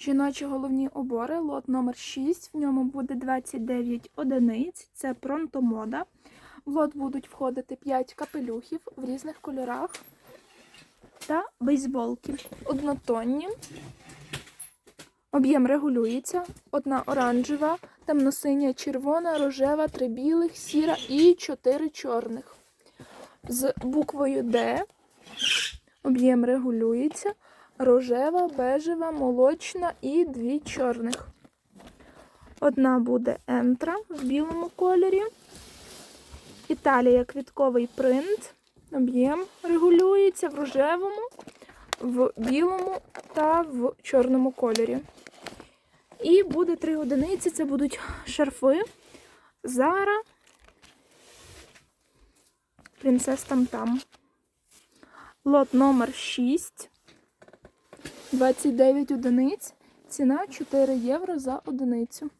Жіночі головні убори, лот номер 6. В ньому буде 29 одиниць. Це пронтомода. В лот будуть входити 5 капелюхів в різних кольорах та бейсболки. Однотонні. Об'єм регулюється. Одна оранжева, темно-синя, червона, рожева, три білих, сіра і чотири чорних. З буквою Д об'єм регулюється. Рожева, бежева, молочна і дві чорних. Одна буде ентра в білому кольорі. Італія квітковий принт. Об'єм регулюється в рожевому, в білому та в чорному кольорі. І буде три одиниці. Це будуть шарфи. Зара. Принцес там-там. Лот номер 6. 29 одиниць. Ціна 4 євро за одиницю.